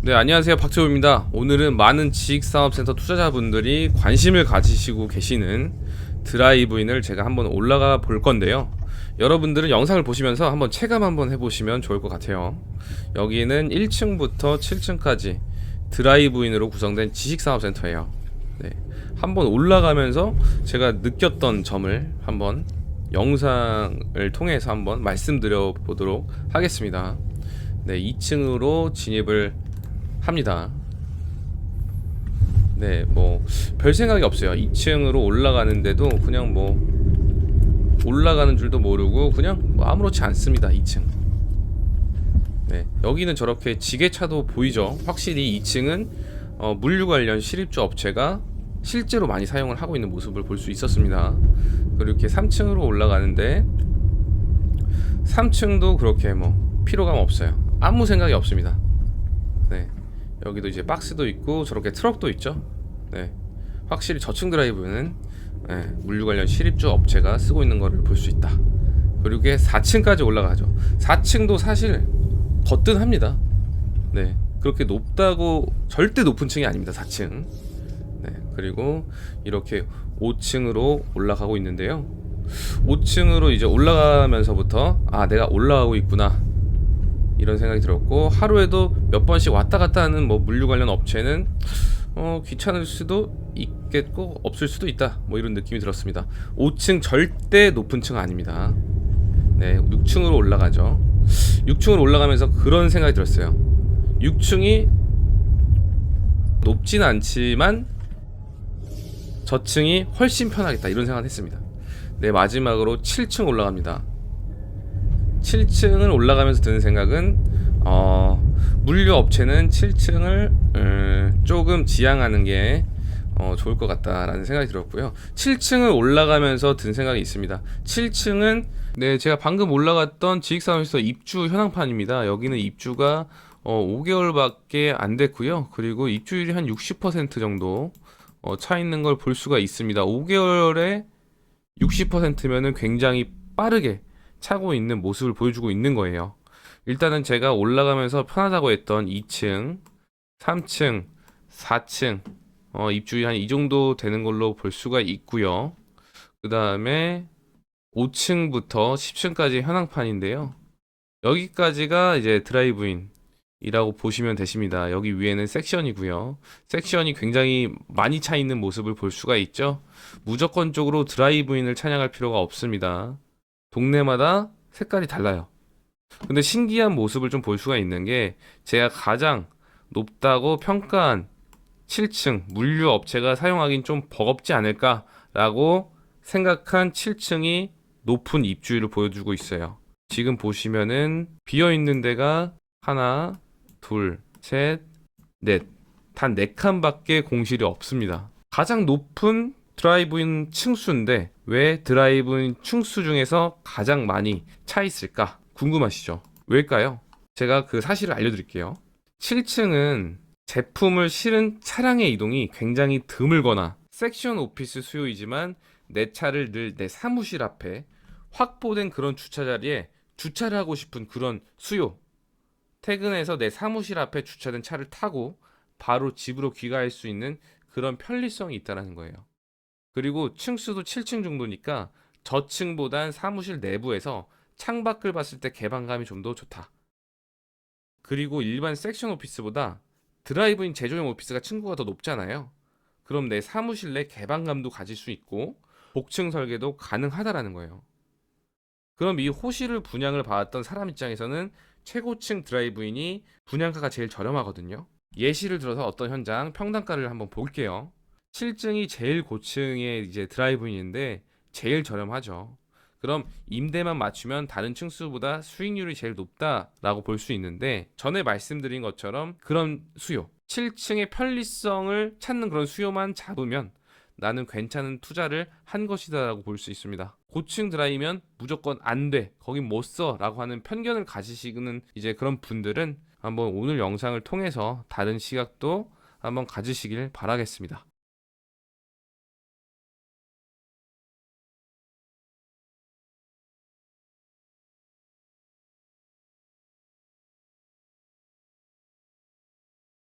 네, 안녕하세요. 박재호입니다. 오늘은 많은 지식사업센터 투자자분들이 관심을 가지시고 계시는 드라이브인을 제가 한번 올라가 볼 건데요. 여러분들은 영상을 보시면서 한번 체감 한번 해보시면 좋을 것 같아요. 여기는 1층부터 7층까지 드라이브인으로 구성된 지식사업센터예요. 네, 한번 올라가면서 제가 느꼈던 점을 한번 영상을 통해서 한번 말씀드려 보도록 하겠습니다. 네, 2층으로 진입을 합니다. 네, 뭐 별 생각이 없어요. 2층으로 올라가는데도 그냥 뭐 올라가는 줄도 모르고 그냥 뭐 아무렇지 않습니다. 2층. 네, 여기는 저렇게 지게차도 보이죠. 확실히 2층은 어, 물류 관련 실입주 업체가 실제로 많이 사용을 하고 있는 모습을 볼 수 있었습니다. 그리고 이렇게 3층으로 올라가는데 3층도 그렇게 뭐 피로감 없어요. 아무 생각이 없습니다. 네. 여기도 이제 박스도 있고 저렇게 트럭도 있죠. 네. 확실히 저층 드라이브는 네, 물류 관련 실입주 업체가 쓰고 있는 거를 볼수 있다. 그리고 이게 4층까지 올라가죠. 4층도 사실 거뜬합니다. 네. 그렇게 높다고 절대 높은 층이 아닙니다. 4층. 네. 그리고 이렇게 5층으로 올라가고 있는데요. 5층으로 이제 올라가면서부터 아, 내가 올라가고 있구나. 이런 생각이 들었고 하루에도 몇 번씩 왔다 갔다 하는 뭐 물류 관련 업체는 어 귀찮을 수도 있겠고 없을 수도 있다. 뭐 이런 느낌이 들었습니다. 5층 절대 높은 층 아닙니다. 네 6층으로 올라가죠. 6층으로 올라가면서 그런 생각이 들었어요. 6층이 높진 않지만 저층이 훨씬 편하겠다. 이런 생각을 했습니다. 네 마지막으로 7층 올라갑니다 7층을 올라가면서 드는 생각은 어, 물류 업체는 7층을 음, 조금 지향하는 게 어, 좋을 것 같다라는 생각이 들었고요. 7층을 올라가면서 든 생각이 있습니다. 7층은 네 제가 방금 올라갔던 지식사무소 입주 현황판입니다. 여기는 입주가 어, 5개월밖에 안 됐고요. 그리고 입주율이 한 60% 정도 어, 차 있는 걸 볼 수가 있습니다. 5개월에 60%면은 굉장히 빠르게 차고 있는 모습을 보여주고 있는 거예요. 일단은 제가 올라가면서 편하다고 했던 2층, 3층, 4층 어, 입주율이 한이 정도 되는 걸로 볼 수가 있고요. 그 다음에 5층부터 10층까지 현황판인데요. 여기까지가 이제 드라이브인이라고 보시면 되십니다. 여기 위에는 섹션이고요. 섹션이 굉장히 많이 차 있는 모습을 볼 수가 있죠. 무조건적으로 드라이브인을 찬양할 필요가 없습니다. 동네마다 색깔이 달라요. 근데 신기한 모습을 좀 볼 수가 있는 게 제가 가장 높다고 평가한 7층 물류 업체가 사용하긴 좀 버겁지 않을까라고 생각한 7층이 높은 입주율을 보여주고 있어요. 지금 보시면은 비어 있는 데가 하나, 둘, 셋, 넷. 단 4칸밖에 공실이 없습니다. 가장 높은 드라이브인 층수인데 왜 드라이브인 층수 중에서 가장 많이 차 있을까 궁금하시죠? 왜일까요? 제가 그 사실을 알려드릴게요. 7층은 제품을 실은 차량의 이동이 굉장히 드물거나 섹션 오피스 수요이지만 내 차를 늘 내 사무실 앞에 확보된 그런 주차 자리에 주차를 하고 싶은 그런 수요. 퇴근해서 내 사무실 앞에 주차된 차를 타고 바로 집으로 귀가할 수 있는 그런 편리성이 있다는 거예요. 그리고 층수도 7층 정도니까 저층보단 사무실 내부에서 창밖을 봤을 때 개방감이 좀 더 좋다. 그리고 일반 섹션 오피스보다 드라이브인 제조용 오피스가 층고가 더 높잖아요. 그럼 내 사무실 내 개방감도 가질 수 있고 복층 설계도 가능하다라는 거예요. 그럼 이 호실을 분양을 받았던 사람 입장에서는 최고층 드라이브인이 분양가가 제일 저렴하거든요. 예시를 들어서 어떤 현장 평당가를 한번 볼게요. 7층이 제일 고층의 이제 드라이브인인데 제일 저렴하죠. 그럼 임대만 맞추면 다른 층수보다 수익률이 제일 높다라고 볼 수 있는데 전에 말씀드린 것처럼 그런 수요 7층의 편리성을 찾는 그런 수요만 잡으면 나는 괜찮은 투자를 한 것이다라고 볼 수 있습니다. 고층 드라이면 무조건 안 돼. 거긴 못 써라고 하는 편견을 가지시는 이제 그런 분들은 한번 오늘 영상을 통해서 다른 시각도 한번 가지시길 바라겠습니다.